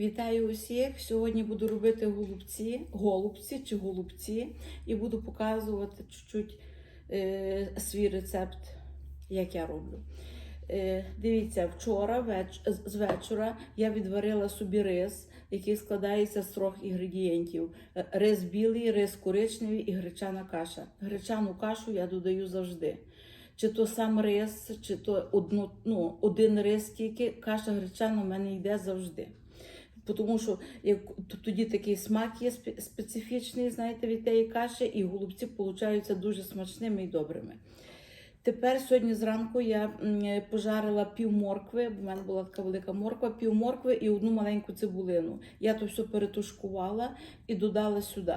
Вітаю усіх! Сьогодні буду робити голубці, голубці чи голубці, і буду показувати чуть-чуть е, свій рецепт, як я роблю. Е, дивіться, вчора веч, з вечора я відварила собі рис, який складається з трьох інгредієнтів: Е, рис білий, рис коричневий і гречана каша. Гречану кашу я додаю завжди. Чи то сам рис, чи то одну, ну, один рис тільки, каша гречана в мене йде завжди. Тому що як, тоді такий смак є специфічний, знаєте, від тієї каші, і голубці получаються дуже смачними і добрими. Тепер сьогодні зранку я пожарила пів моркви, бо мене була така велика морква, пів моркви і одну маленьку цибулину. Я то все перетушкувала і додала сюди.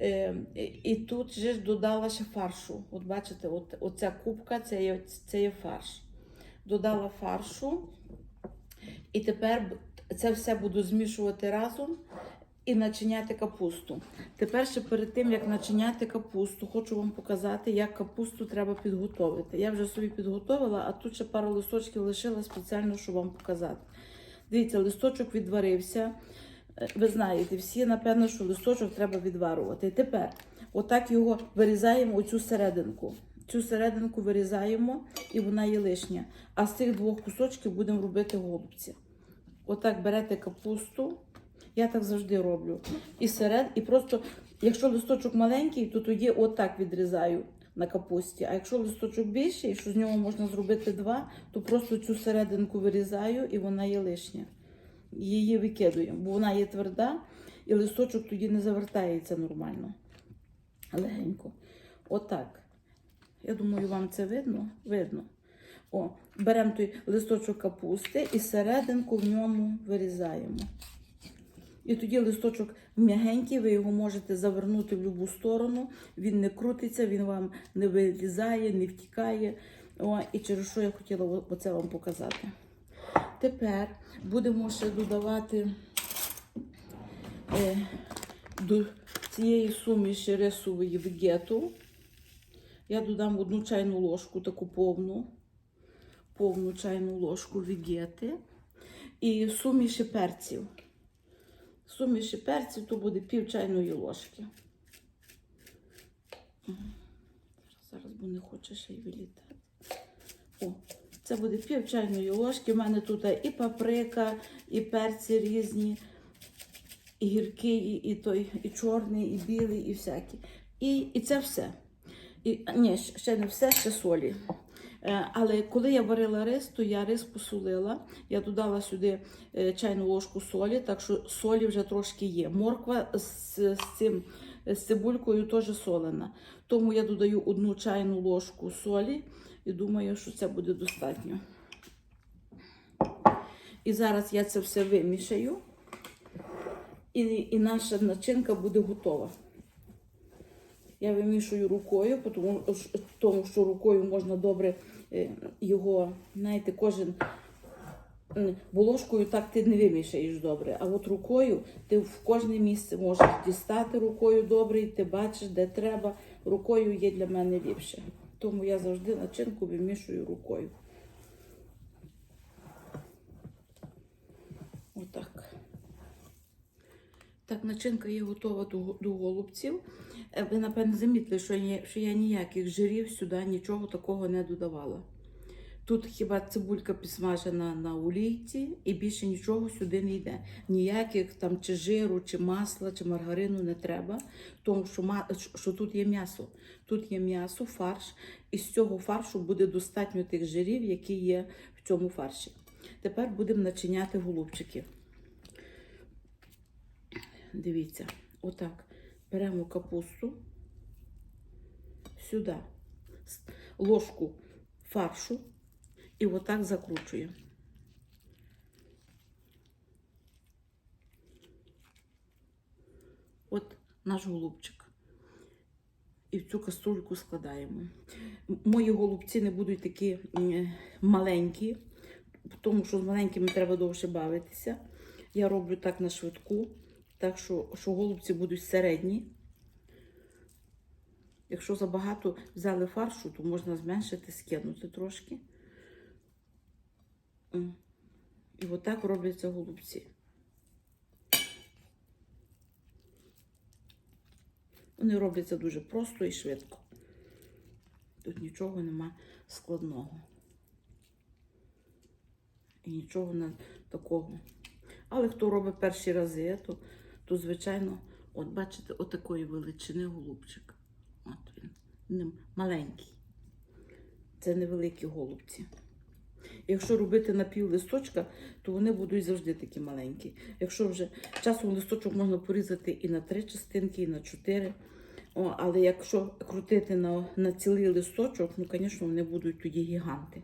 Е, і- тут же ж додала ще фаршу. От бачите, от, оця кубка це є, це є фарш. Додала фаршу, і тепер це все буду змішувати разом і начиняти капусту. Тепер ще перед тим, як начиняти капусту, хочу вам показати, як капусту треба підготовити. Я вже собі підготовила, а тут ще пару листочків лишила спеціально, щоб вам показати. Дивіться, листочок відварився. Е, Ви знаєте, всі, напевно, що листочок треба відварувати. Тепер, отак його вирізаємо, оцю серединку. Цю серединку вирізаємо, і вона є лишня. А з цих двох кусочків будемо робити голубці. Отак берете капусту. Я так завжди роблю. І серед, і просто, якщо листочок маленький, то тоді отак відрізаю на капусті. А якщо листочок більший, що з нього можна зробити два, то просто цю серединку вирізаю і вона є лишня. Її викидуємо, бо вона є тверда, і листочок тоді не завертається нормально. Легенько. Отак. Я думаю, вам це видно? Видно. О, беремо той листочок капусти і серединку в ньому вирізаємо. І тоді листочок м'ягенький, ви його можете завернути в будь-яку сторону, він не крутиться, він вам не вилізає, не втікає. О, і через що я хотіла оце вам показати. Тепер будемо ще додавати е, до цієї суміші рисової вегету. Я додам одну чайну ложку, таку повну, повну чайну ложку вегети і суміші перців. Суміші перців то буде пів чайної ложки. Зараз бо не хоче ще й вилітати. О, це буде пів чайної ложки. У мене тут і паприка, і перці різні, і гіркий, і той, і чорний, і білий, і всякі. І, і це все. І, ні, ще не все, ще солі. Е, Але коли я варила рис, то я рис посолила. Я додала сюди е, чайну ложку солі, так що солі вже трошки є. Морква з, з цим з цибулькою теж солена. Тому я додаю одну чайну ложку солі і думаю, що це буде достатньо. І зараз я це все вимішаю, і, і наша начинка буде готова. Я вимішую рукою, тому, тому що рукою можна добре е, його, знаєте, кожен волошкою так ти не вимішаєш добре. А от рукою ти в кожне місце можеш дістати рукою добре, і ти бачиш, де треба. Рукою є для мене ліпше. Тому я завжди начинку вимішую рукою. Отак. Так, начинка є готова до, до голубців. Е, Ви, напевно, замітили, що я, що я ніяких жирів сюди нічого такого не додавала. Тут хіба цибулька підсмажена на олійці і більше нічого сюди не йде. Ніяких там чи жиру, чи масла, чи маргарину не треба, тому що, що тут є м'ясо. Тут є м'ясо, фарш, і з цього фаршу буде достатньо тих жирів, які є в цьому фарші. Тепер будемо начиняти голубчики. Дивіться, отак. Беремо капусту сюди, ложку фаршу і отак закручуємо. От наш голубчик. І в цю каструльку складаємо. Мої голубці не будуть такі маленькі, тому що з маленькими треба довше бавитися. Я роблю так на швидку, так що, що голубці будуть середні. Якщо забагато взяли фаршу, то можна зменшити, скинути трошки. І отак робляться голубці. Вони робляться дуже просто і швидко. Тут нічого нема складного. І нічого не такого. Але хто робить перші рази, то то звичайно, от бачите, отакої величини голубчик. От він. Не- маленький. Це невеликі голубці. Якщо робити на пів листочка, то вони будуть завжди такі маленькі. Якщо вже часом листочок можна порізати і на три частинки, і на чотири. О, але якщо крутити на, на цілий листочок, ну, звісно, вони будуть тоді гіганти.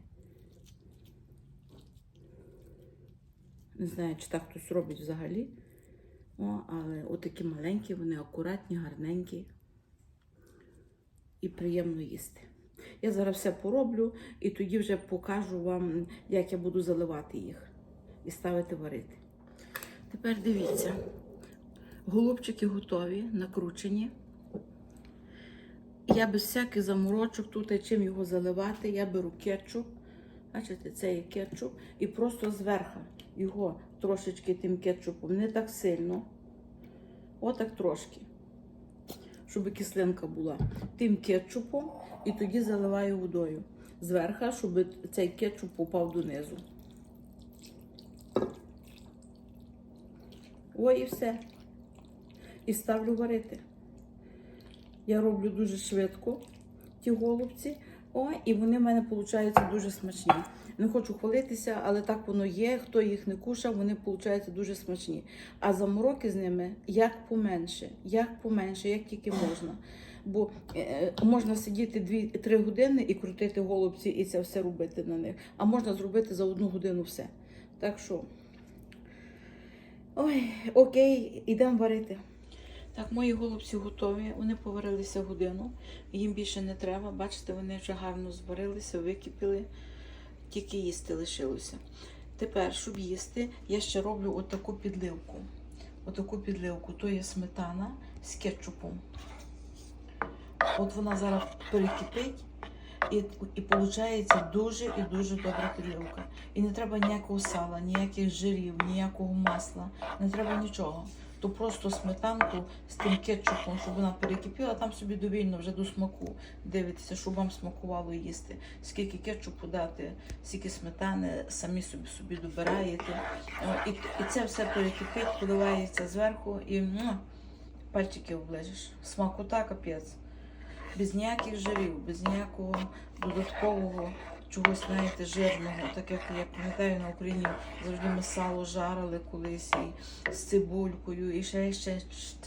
Не знаю, чи так хтось робить взагалі. О, але отакі маленькі, вони акуратні, гарненькі і приємно їсти. Я зараз все пороблю і тоді вже покажу вам, як я буду заливати їх і ставити варити. Тепер дивіться, голубчики готові, накручені. Я без всяких заморочок тут чим його заливати. Я беру кетчуп. Бачите, це є кетчуп. І просто зверху його трошечки тим кетчупом, не так сильно. Отак трошки. Щоб кислинка була. Тим кетчупом і тоді заливаю водою. Зверху, щоб цей кетчуп попав донизу. Ой, і все. І ставлю варити. Я роблю дуже швидко ті голубці. О, і вони в мене виходять дуже смачні. Не хочу хвалитися, але так воно є. Хто їх не кушав, вони виходять дуже смачні. А замороки з ними як поменше, як поменше, як тільки можна. Бо е, можна сидіти 2-3 години і крутити голубці, і це все робити на них. А можна зробити за одну годину все. Так що, ой, окей, ідемо варити. Так, мої голубці готові. Вони поварилися годину. Їм більше не треба. Бачите, вони вже гарно зварилися, википіли, тільки їсти лишилося. Тепер, щоб їсти, я ще роблю отаку підливку. Отаку підливку. То є сметана з кетчупом. От вона зараз перекипить. І, і виходить дуже і дуже добра підливка. І не треба ніякого сала, ніяких жирів, ніякого масла, не треба нічого. То просто сметанку з тим кетчупом, щоб вона перекипіла, там собі довільно вже до смаку дивитися, щоб вам смакувало їсти. Скільки кетчупу дати, скільки сметани, самі собі собі добираєте. І, і це все перекипить, поливається зверху і м, пальчики оближиш. Смакота капець без ніяких жирів, без ніякого додаткового чогось, знаєте, жирного, так як я пам'ятаю на Україні завжди ми сало жарили колись і з цибулькою, і ще, і ще,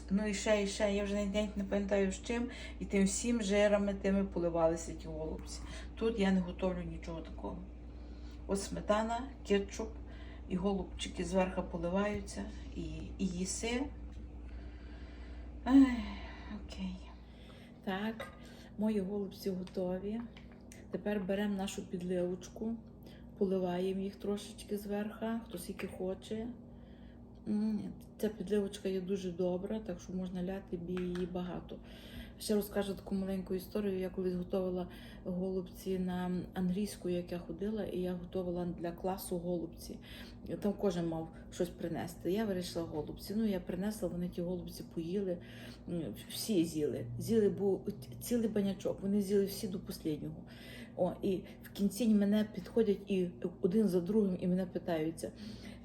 ну і ще, і ще. Я вже навіть не пам'ятаю з чим, і тим всім жирами тими поливалися ті голубці. Тут я не готовлю нічого такого. Ось сметана, кетчуп, і голубчики зверху поливаються, і, і їси. Ай, окей. Так, мої голубці готові. Тепер беремо нашу підливочку, поливаємо їх трошечки зверху, хто скільки хоче. Ця підливочка є дуже добра, так що можна ляти її багато. Ще розкажу таку маленьку історію. Я колись готувала голубці на англійську, як я ходила, і я готувала для класу голубці. Там кожен мав щось принести. Я вирішила голубці. Ну, я принесла, вони ті голубці поїли. Всі з'їли. З'їли був цілий банячок. Вони з'їли всі до останнього. О, і в кінці мене підходять і один за другим і мене питаються.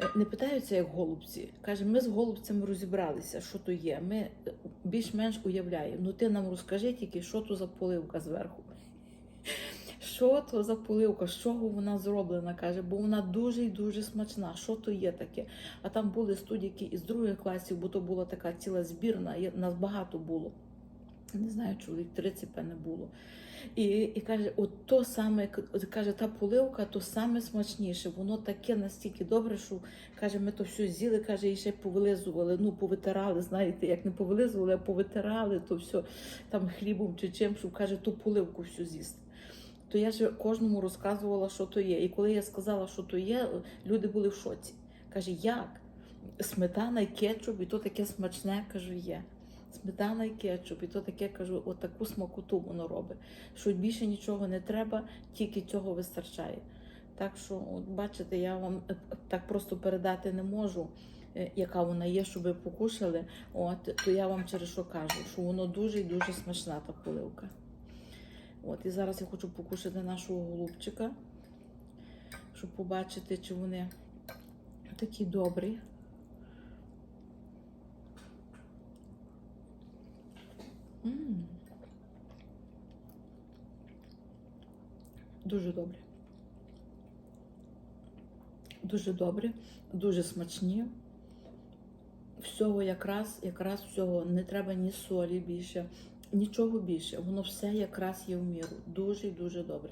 Е, Не питаються, як голубці. Каже, ми з голубцями розібралися, що то є. Ми е, більш-менш уявляємо. Ну ти нам розкажи тільки, що то за поливка зверху. Що то за поливка, з чого вона зроблена, каже, бо вона дуже і дуже смачна. Що то є таке? А там були студійки із других класів, бо то була така ціла збірна, нас багато було. Не знаю, чоловік 30 певне було. І, і каже, от то саме, каже, та поливка, то саме смачніше. Воно таке настільки добре, що каже, ми то все з'їли, каже, і ще повилизували, ну, повитирали, знаєте, як не повилизували, а повитирали то все там хлібом чи чим, щоб каже, ту поливку всю з'їсти. То я ж кожному розказувала, що то є. І коли я сказала, що то є, люди були в шоці. Каже, як? Сметана кетчуп, і то таке смачне, кажу, є. Сметана і кетчуп, і то таке кажу, отаку смакоту воно робить. Що більше нічого не треба, тільки цього вистачає. Так що, от бачите, я вам е, так просто передати не можу. е, яка вона є, щоб ви покушали. От, то я вам через що кажу, що воно дуже і дуже смачна та поливка. От, і зараз я хочу покушати нашого голубчика, щоб побачити, чи вони такі добрі. Дуже добре. Дуже добре, дуже смачні. Всього якраз, якраз всього не треба ні солі більше, нічого більше. Воно все якраз є в міру. Дуже і дуже добре.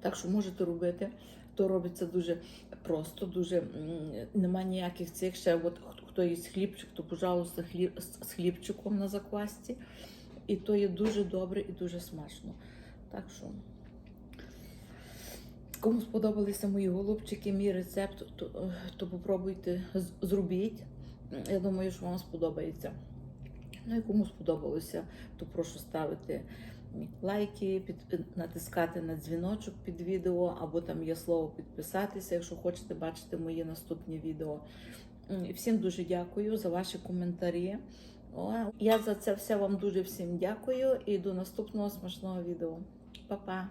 Так що можете робити. То робиться дуже просто, дуже нема ніяких цих ще. От хто- їсть хлібчик, то пожалуйста, хліб з хлібчиком на заквасці. І то є дуже добре і дуже смачно. Так що. Кому сподобалися мої голубчики, мій рецепт, то, то попробуйте зробіть. Я думаю, що вам сподобається. Ну і кому сподобалося, то прошу ставити лайки, під, натискати на дзвіночок під відео, або там є слово підписатися, якщо хочете бачити мої наступні відео. Всім дуже дякую за ваші коментарі. Я за це все вам дуже всім дякую і до наступного смачного відео. Па-па!